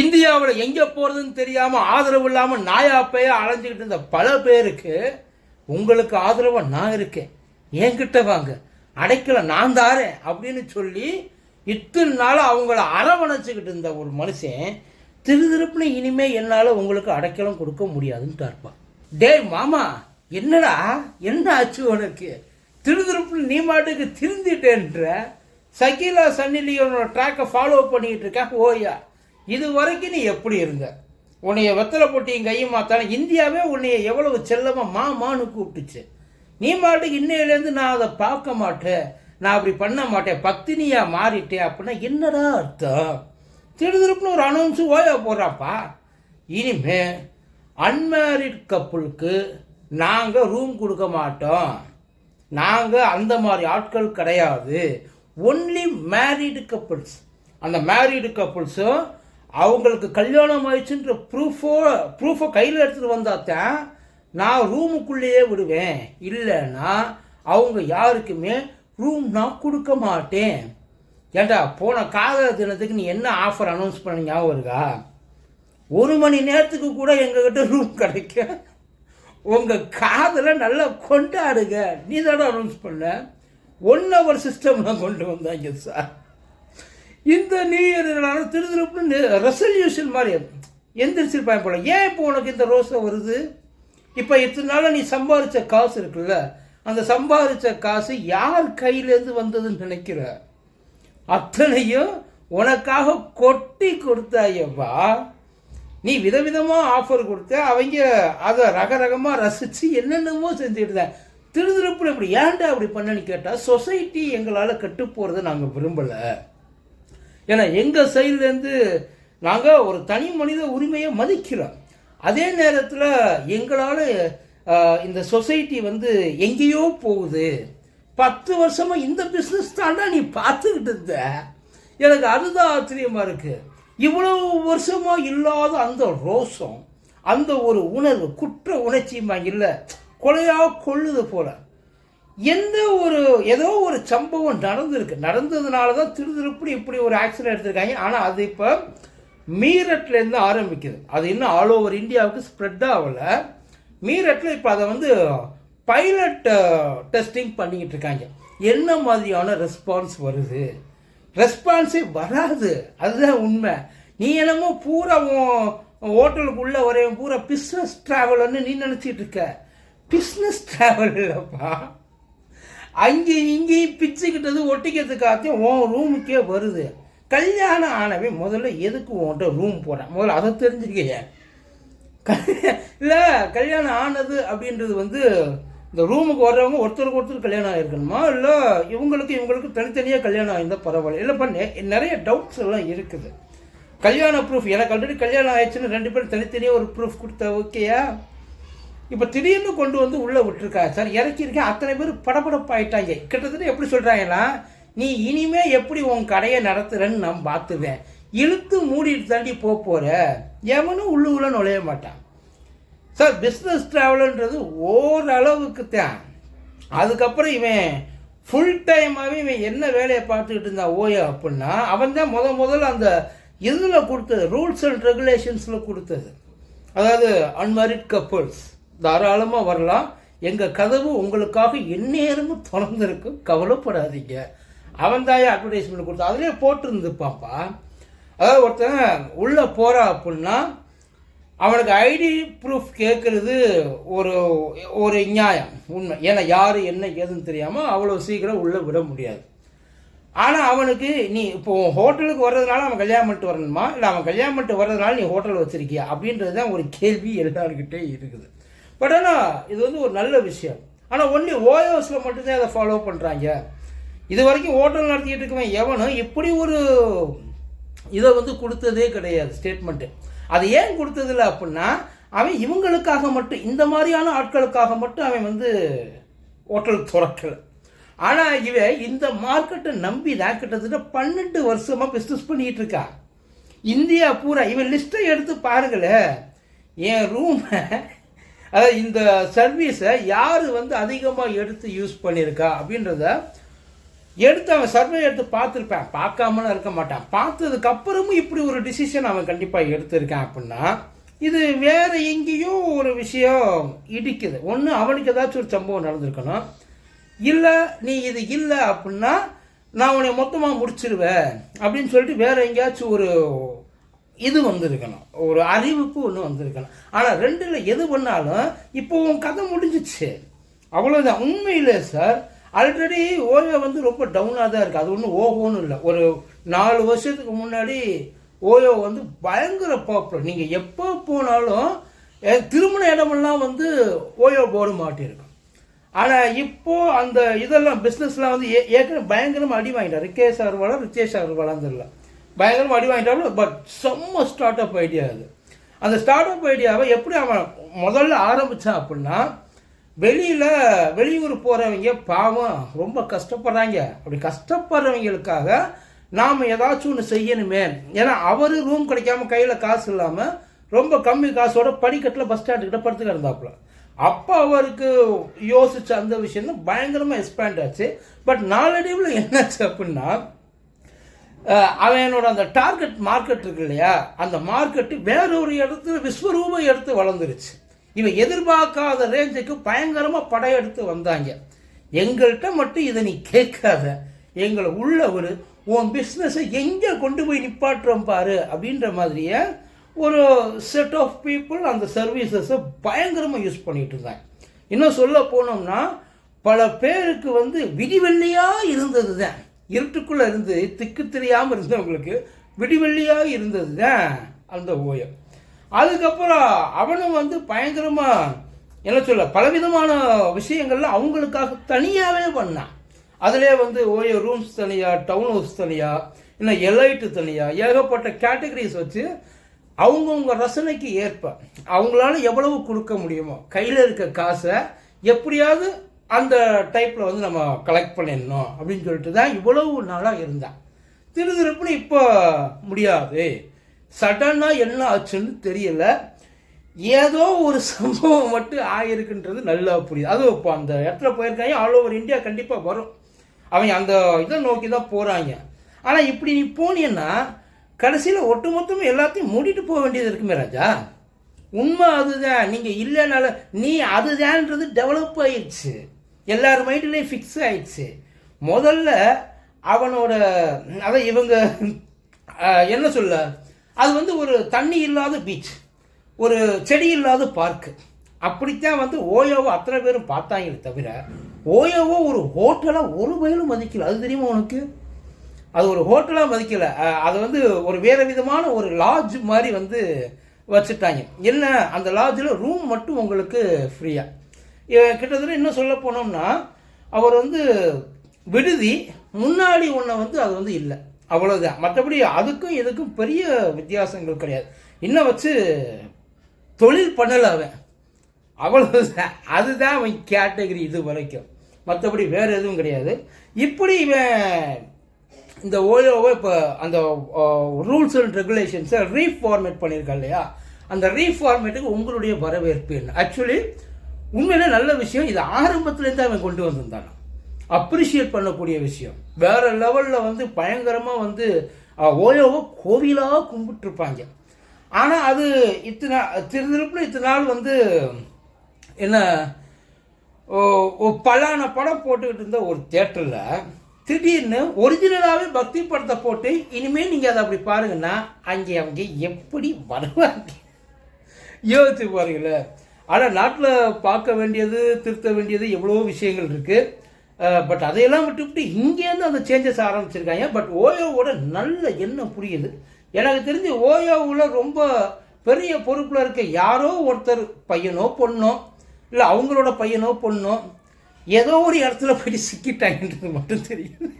இந்தியாவில் எங்கே போகிறதுன்னு தெரியாமல் ஆதரவு இல்லாமல் நாயாப்பைய அலைஞ்சிக்கிட்டு இருந்த பல பேருக்கு உங்களுக்கு ஆதரவாக நான் இருக்கேன். என்கிட்ட வாங்க. அடைக்கலை நான் தாரேன் அப்படின்னு சொல்லி இத்தனை நாள் அவங்கள அரவணைச்சிக்கிட்டு இருந்த ஒரு மனுஷன் திருதிருப்புன்னு இனிமே என்னால் உங்களுக்கு அடைக்கலம் கொடுக்க முடியாதுன்னு இருப்பான் டேய் மாமா என்னடா? என்ன ஆச்சு உனக்கு? திருதிருப்புன்னு நீ மாட்டுக்கு திருந்திட்டேன்ற. சகிலா சன்னிலியோட ட்ராக்கை ஃபாலோ பண்ணிக்கிட்டு இருக்கேன் ஓயா. இது வரைக்கும் நீ எப்படி இருந்த? உன்னைய வெத்தலை போட்டியும் கையும் மாத்தாலும் இந்தியாவே உன்னைய எவ்வளவு செல்லமாக மாமான்னு கூப்பிட்டுச்சு. நீ மாட்டுக்கு இன்னையிலேருந்து நான் அதை பார்க்க மாட்டேன். நான் அப்படி பண்ண மாட்டேன். பத்தினியாக மாறிட்டேன் அப்படின்னா என்னடா அர்த்தம்? திருதிருப்புன்னு ஒரு அனௌன்ஸு ஓயா போடுறாப்பா. இனிமே அன்மேரிட் கப்புளுக்கு நாங்கள் ரூம் கொடுக்க மாட்டோம். நாங்கள் அந்த மாதிரி ஆட்கள் கிடையாது. ஒன்லி மேரீடு கப்புள்ஸ் அந்த மேரீடு கப்புள்ஸும் அவங்களுக்கு கல்யாணம் ஆயிடுச்சுன்ற ப்ரூஃபோ ப்ரூஃபை கையில் எடுத்துகிட்டு வந்தாத்தான் நான் ரூமுக்குள்ளேயே விடுவேன். இல்லைன்னா அவங்க யாருக்குமே ரூம் நான் கொடுக்க மாட்டேன். ஏண்டா போன காதல தினத்துக்கு நீ என்ன ஆஃபர் அனௌன்ஸ் பண்ண ஞாபகம் இருக்கா ஒரு மணி நேரத்துக்கு கூட எங்ககிட்ட ரூம் கிடைக்க. உங்கள் காதலை நல்லா கொண்டாடுங்க. நீ தானே அனௌன்ஸ் பண்ண. ஒன் ஹவர் சிஸ்டம்லாம் கொண்டு வந்தாங்க சார் இந்த நியூ இயர் திருதிருப்புன்னு ரெசல்யூஷன் மாதிரி எந்திரிச்சிருப்பாங்க போல. ஏன் இப்போ உனக்கு இந்த ரோஸை வருது? இப்போ இத்தனை நாளாக நீ சம்பாதிச்ச காசு இருக்குல்ல அந்த சம்பாதிச்ச காசு யார் கையிலேருந்து வந்ததுன்னு நினைக்கிற? அத்தனையும் உனக்காக கொட்டி கொடுத்தாயப்பா. நீ விதவிதமாக ஆஃபர் கொடுத்த அவங்க அதை ரக ரகமாக ரசித்து என்னென்னமோ செஞ்சுட்டு தான் திருதிருப்புல இப்படி ஏன்டா அப்படி பண்ணன்னு கேட்டால் சொசைட்டி எங்களால் கெட்டு போகிறத நாங்கள் விரும்பலை. ஏன்னா எங்கள் சைட்லேருந்து நாங்கள் ஒரு தனி மனித உரிமையை மதிக்கிறோம். அதே நேரத்தில் எங்களால் இந்த சொசைட்டி வந்து எங்கேயோ போகுது. பத்து வருஷமாக இந்த பிஸ்னஸ் தாண்டா நீ பார்த்துக்கிட்டு இருந்த. எனக்கு அதுதான் ஆச்சரியமாக இருக்குது இவ்வளவு வருஷமாக இல்லாத அந்த ரோஷம் அந்த ஒரு உணர்வு குற்ற உணர்ச்சியுமா இல்லை கொலையாக கொள்ளுது போல. எந்த ஒரு ஏதோ ஒரு சம்பவம் நடந்திருக்கு. நடந்ததுனால தான் திருதிருப்படி இப்படி ஒரு ஆக்சிடென்ட் எடுத்திருக்காங்க. ஆனால் அது இப்போ மீரட்லேருந்து ஆரம்பிக்குது. அது இன்னும் ஆல் ஓவர் இந்தியாவுக்கு ஸ்ப்ரெட் ஆகலை. மீரட்டில் இப்போ அதை வந்து பைலட் டெஸ்டிங் பண்ணிக்கிட்டு இருக்காங்க. என்ன மாதிரியான ரெஸ்பான்ஸ் வருது? ரெஸ்பான்ஸே வராது. அதுதான் உண்மை. நீ என்னமோ பூரா ஹோட்டலுக்குள்ளே வரையும் பூரா பிஸ்னஸ் ட்ராவல்னு நீ நினச்சிட்டு இருக்க. பிஸ்னஸ் ட்ராவல் இல்லைப்பா. அங்கேயும் இங்கேயும் பிச்சுக்கிட்டது ஒட்டிக்கிறதுக்காகத்தையும் உன் ரூமுக்கே வருது. கல்யாணம் ஆனவே முதல்ல எதுக்கு உன்கிட்ட ரூம் போகிறேன் முதல்ல அதை தெரிஞ்சுக்க இல்லை கல்யாணம் ஆனது அப்படின்றது வந்து இந்த ரூமுக்கு வர்றவங்க ஒருத்தருக்கு ஒருத்தர் கல்யாணம் ஆகிருக்கணுமா இல்லை இவங்களுக்கு இவங்களுக்கு தனித்தனியாக கல்யாணம் ஆயிருந்தால் பரவாயில்ல. இல்லை நெ- நிறைய டவுட்ஸ் எல்லாம் இருக்குது. கல்யாண ப்ரூஃப் எனக்கு ஆல்ரெடி கல்யாணம் ஆயிடுச்சுன்னு ரெண்டு பேரும் தனித்தனியாக ஒரு ப்ரூஃப் கொடுத்தா ஓகேயா இப்போ திடீர்னு கொண்டு வந்து உள்ளே விட்டுருக்கா சார் இறக்கியிருக்கேன் அத்தனை பேர் படபடப்பாயிட்டாங்க. கிட்டத்தட்ட எப்படி சொல்கிறாங்கன்னா நீ இனிமே எப்படி உன் கடையை நடத்துகிறேன்னு நான் பார்த்துவேன். இழுத்து மூடிட்டு தாண்டி போக போகிற எவனும் உள்ளுக்குள்ள நுழைய மாட்டான். சார் பிஸ்னஸ் ட்ராவலுன்றது ஓரளவுக்கு தான். அதுக்கப்புறம் இவன் ஃபுல் டைமாகவே இவன் என்ன வேலையை பார்த்துக்கிட்டு இருந்தான் ஓயா அப்படின்னா அவன் தான் முத முதல்ல அந்த இதில் கொடுத்தது ரூல்ஸ் அண்ட் ரெகுலேஷன்ஸில் கொடுத்தது. அதாவது அன்மரிட் கப்புள்ஸ் தாராளமாக வரலாம். எங்கள் கதவு உங்களுக்காக எந்நேரமும் திறந்துருக்கும் கவலைப்படாதீங்க. அவன் தாயே அட்வர்டைஸ்மெண்ட் கொடுத்தா அதிலே போட்டிருந்துப்பாப்பா அதாவது ஒருத்தன் உள்ளே போகிறா அப்படின்னா அவனுக்கு ஐடி ப்ரூஃப் கேட்குறது ஒரு ஒரு நியாயம். உண்மை. ஏன்னா யார் என்ன ஏதுன்னு தெரியாமல் அவ்வளோ சீக்கிரம் உள்ளே விட முடியாது. ஆனால் அவனுக்கு நீ இப்போ ஹோட்டலுக்கு வர்றதுனால அவன் கல்யாணம் பண்ணிட்டு வரணுமா? இல்லை அவன் கல்யாணம் பண்ணிட்டு வர்றதுனால நீ ஹோட்டல் வச்சிருக்கியா? அப்படின்றது தான் ஒரு கேள்வி எல்லாருக்கிட்டே இருக்குது. பட் ஆனால் இது வந்து ஒரு நல்ல விஷயம். ஆனால் ஒன்லி ஓயோஸில் மட்டும்தான் அதை ஃபாலோ பண்ணுறாங்க இது வரைக்கும் ஹோட்டல் நடத்திட்டு இருக்கவன் எவனும் இப்படி ஒரு இதை வந்து கொடுத்ததே கிடையாது ஸ்டேட்மெண்ட்டு அது ஏன் கொடுத்ததில்ல அப்படின்னா அவன் இவங்களுக்காக மட்டும் இந்த மாதிரியான ஆட்களுக்காக மட்டும் அவன் வந்து ஹோட்டல் திறக்கல. ஆனால் இவன் இந்த மார்க்கெட்டை நம்பி தான் கிட்டத்தட்ட பன்னெண்டு வருஷமாக பிஸ்னஸ் பண்ணிகிட்டு இருக்கா. இந்தியா பூரா இவன் லிஸ்ட்டை எடுத்து பாருங்களேன். என் ரூமை அதாவது இந்த சர்வீஸை யார் வந்து அதிகமாக எடுத்து யூஸ் பண்ணியிருக்கா அப்படின்றத எடுத்து அவன் சர்வே எடுத்து பார்த்துருப்பேன். பார்க்காமலாம் இருக்க மாட்டான். பார்த்ததுக்கப்புறமும் இப்படி ஒரு டிசிஷன் அவன் கண்டிப்பாக எடுத்திருக்கான் அப்படின்னா இது வேறு எங்கேயோ ஒரு விஷயம் இடிக்குது. ஒன்று அவனுக்கு ஏதாச்சும் ஒரு சம்பவம் நடந்திருக்கணும். இல்லை நீ இது இல்லை அப்படின்னா நான் உன்னை மொத்தமாக முடிச்சிருவேன் அப்படின்னு சொல்லிட்டு வேறு எங்கேயாச்சும் ஒரு இது வந்திருக்கணும். ஒரு அறிவிப்பு ஒன்று வந்திருக்கணும். ஆனால் ரெண்டில் எது பண்ணாலும் இப்போ உன் கதை முடிஞ்சிச்சு. அவ்வளோதான் உண்மையிலே சார் ஆல்ரெடி ஓயோ வந்து ரொம்ப டவுனாக தான் இருக்குது அது ஒன்றும் ஓஹோன்னு இல்லை. ஒரு நாலு வருஷத்துக்கு முன்னாடி ஓயோ வந்து பயங்கர பாப்புலர் நீங்கள் எப்போ போனாலும் திருமண இடமெல்லாம் வந்து ஓயோ போர்டு மாட்டியிருக்கும் ஆனால் இப்போது அந்த இதெல்லாம் பிஸ்னஸ்லாம் வந்து ஏ- ஏற்கனவே பயங்கரமாக அடி வாங்கிட்டார். ரிகேஷ் அகர்வாலா ரிச்சேஷ் அகர்வாலான்னு தெரியல பயங்கரமாக அடி வாங்கிட்டாலும் பட் செம்ம ஸ்டார்ட் அப் ஐடியா அது. அந்த ஸ்டார்ட் அப் ஐடியாவை எப்படி அவன் முதல்ல ஆரம்பித்தான் அப்படின்னா வெளியில் வெளியூர் போகிறவங்க பாவம் ரொம்ப கஷ்டப்படுறாங்க. அப்படி கஷ்டப்படுறவங்களுக்காக நாம் ஏதாச்சும் ஒன்று செய்யணுமே. ஏன்னா அவர் ரூம் கிடைக்காம கையில் காசு இல்லாமல் ரொம்ப கம்மி காசோட படிக்கட்டில் பஸ் ஸ்டாண்டுக்கிட்ட படுத்துக்க இருந்தாப்புல அப்போ அவருக்கு யோசிச்ச அந்த விஷயம் தான் பயங்கரமாக எக்ஸ்பேண்ட் ஆச்சு. பட் நாளடைவில் என்னாச்சு அப்படின்னா அவனோட அந்த டார்கெட் மார்க்கெட் இருக்கு இல்லையா? அந்த மார்க்கெட்டு வேறொரு இடத்துல விஸ்வரூப எடுத்து வளர்ந்துருச்சு. இவன் எதிர்பார்க்காத ரேஞ்சுக்கு பயங்கரமாக படையெடுத்து வந்தாங்க. எங்கள்கிட்ட மட்டும் இதை நீ கேட்காத. எங்களை உள்ள ஒரு உன் பிஸ்னஸை எங்கே கொண்டு போய் நிப்பாட்டுறோம் பாரு அப்படின்ற மாதிரியே ஒரு செட் ஆஃப் பீப்புள் அந்த சர்வீசஸை பயங்கரமாக யூஸ் பண்ணிட்டு இருந்தாங்க. இன்னும் சொல்ல போனோம்னா பல பேருக்கு வந்து விடிவெள்ளியாக இருந்தது தான் இருட்டுக்குள்ளே இருந்து திக்கு தெரியாமல் இருந்தவங்களுக்கு விடிவெள்ளியாக இருந்தது தான் அந்த ஓயம். அதுக்கப்புறம் அவனும் வந்து பயங்கரமாக என்ன சொல்ல பலவிதமான விஷயங்கள்ல அவங்களுக்காக தனியாகவே பண்ணான். அதிலே வந்து ஓயோ ரூம்ஸ் தனியாக டவுன் ஹவுஸ் தனியாக இன்னும் எலைட்டு தனியாக ஏகப்பட்ட கேட்டகரிஸ் வச்சு அவங்கவுங்க ரசனைக்கு ஏற்ப அவங்களால எவ்வளவு கொடுக்க முடியுமோ கையில் இருக்க காசை எப்படியாவது அந்த டைப்பில் வந்து நம்ம கலெக்ட் பண்ணிடணும் அப்படின்னு சொல்லிட்டு தான் இவ்வளவு நாளாக இருந்தான் திருதிருப்புன்னு இப்போ முடியாது. சடனாக என்ன ஆச்சுன்னு தெரியல. ஏதோ ஒரு சம்பவம் மட்டும் ஆகிருக்குன்றது நல்லா புரியுது. அதுவும் இப்போ அந்த இடத்துல போயிருக்காங்க ஆல் ஓவர் இந்தியா கண்டிப்பாக வரும். அவங்க அந்த இதை நோக்கி தான் போகிறாங்க ஆனால் இப்படி நீ போனீங்கன்னா கடைசியில் ஒட்டுமொத்தமும் எல்லாத்தையும் மூடிட்டு போக வேண்டியது இருக்குமே ராஜா. உண்மை அதுதான். நீங்கள் இல்லைனால நீ அதுதான்றது டெவலப் ஆயிடுச்சு. எல்லார் மைண்ட்லேயும் ஃபிக்ஸ் ஆயிடுச்சு. முதல்ல அவனோட அதான் இவங்க என்ன சொல்ல? அது வந்து ஒரு தண்ணி இல்லாத பீச் ஒரு செடி இல்லாத பார்க்கு அப்படித்தான் வந்து ஓயோவை அத்தனை பேரும் பார்த்தாங்களே தவிர ஓயோவோ ஒரு ஹோட்டலாக ஒரு வயலும் மதிக்கல. அது தெரியுமா உனக்கு? அது ஒரு ஹோட்டலாக மதிக்கல. அது வந்து ஒரு வேறு விதமான ஒரு லாட்ஜ் மாதிரி வந்து வச்சுட்டாங்க. என்ன? அந்த லாட்ஜில் ரூம் மட்டும் உங்களுக்கு ஃப்ரீயாக கிட்டத்தட்ட இன்னும் சொல்ல போனோம்னா அவர் வந்து விடுதி முன்னாடி ஒன்றை வந்து அது வந்து இல்லை. அவ்வளோதான் மற்றபடி அதுக்கும் இதுக்கும் பெரிய வித்தியாசங்கள் கிடையாது. இன்னும் வச்சு தொழில் பண்ணலை அவன். அவ்வளோதான் அதுதான் அவன் கேட்டகரி இது வரைக்கும். மற்றபடி வேறு எதுவும் கிடையாது. இப்படி இவன் இந்த ஓயோவை இப்போ அந்த ரூல்ஸ் அண்ட் ரெகுலேஷன்ஸை ரீஃபார்மேட் பண்ணியிருக்கா இல்லையா? அந்த ரீஃபார்மேட்டுக்கு உங்களுடைய வரவேற்பு என்ன? ஆக்சுவலி உண்மையிலே நல்ல விஷயம் இது ஆரம்பத்துலேருந்து அவன் கொண்டு வந்திருந்தான். அப்ரிஷியேட் பண்ணக்கூடிய விஷயம். வேறு லெவலில் வந்து பயங்கரமாக வந்து ஓயோவோ ஓயோவை கோவிலாக கும்பிட்டுருப்பாங்க. ஆனால் அது இத்தனை திருதிருப்புல இத்தனை நாள் வந்து என்ன ஓ பலான படம் போட்டுக்கிட்டு இருந்த ஒரு தேட்டரில் திடீர்னு ஒரிஜினலாகவே பக்தி படத்தை போட்டு இனிமேல் நீங்கள் அதை அப்படி பாருங்கன்னா அங்கே அவங்க எப்படி வருவாங்க? யோசிச்சு பாருங்களேன். ஆனால் நாட்டில் பார்க்க வேண்டியது திருத்த வேண்டியது எவ்வளோ விஷயங்கள் இருக்குது பட் அதையெல்லாம் விட்டுவிட்டு இங்கேருந்து அந்த சேஞ்சஸ் ஆரம்பிச்சிருக்காங்க. பட் ஓயோவோட நல்ல எண்ணம் புரியுது. எனக்கு தெரிஞ்சு ஓயோவில் ரொம்ப பெரிய பொறுப்பில் இருக்க யாரோ ஒருத்தர் பையனோ பொண்ணோ இல்லை அவங்களோட பையனோ பொண்ணோ ஏதோ ஒரு இடத்துல போய் சிக்கிட்டாங்கன்றது மட்டும் தெரியுது.